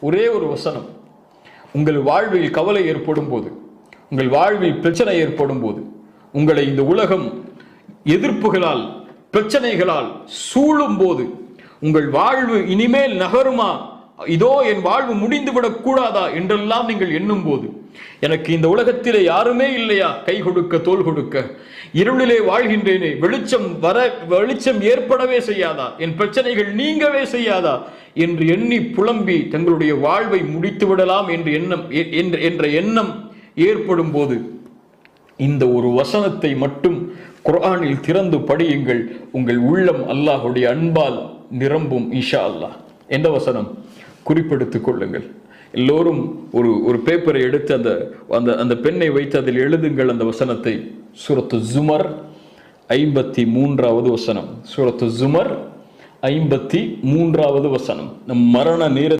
ஒரே ஒரு வசனம். உங்கள் வாழ்வில் கவலை ஏற்படும் போது உங்கள் வாழ்வில் பிரச்சனை ஏற்படும் போது உங்களை இந்த உலகம் எதிர்ப்புகளால் பிரச்சனைகளால் சூழும் போது உங்கள் வாழ்வு இனிமேல் நகருமா இதோ என் வாழ்வு முடிந்துவிடக் கூடாதா என்றெல்லாம் நீங்கள் எண்ணும் போது எனக்கு இந்த உலகத்திலே யாருமே இல்லையா? கை கொடுக்க தோல் கொடுக்க. இருளிலே வாழ்கின்றேனே வெளிச்சம் வர வெளிச்சம் ஏற்படவே செய்யாதா? என் பிரச்சனைகள் நீங்கவே செய்யாதா? என்று எண்ணி புலம்பி தங்களுடைய வாழ்வை முடித்து விடலாம் என்று எண்ணம் எ- என்ற- என்ற எண்ணம் ஏற்படும் போது இந்த ஒரு வசனத்தை மட்டும் குர்ஆனில் திறந்து படியுங்கள். உங்கள் உள்ளம் அல்லாஹுடைய அன்பால் நிரம்பும் இஷா அல்லாஹ். எந்த வசனம்? குறிப்பெடுத்து கொள்ளுங்கள். எல்லோரும் ஒரு ஒரு பேப்பரை எடுத்து அந்த அந்த அந்த பெண்ணை வைத்து அதில் எழுதுங்கள் அந்த வசனத்தை. சூரத்து ஜுமர் ஐம்பத்தி மூன்றாவது வசனம். சூரத்து ஜுமர் ஐம்பத்தி மூன்றாவது வசனம். நம் மரண நேர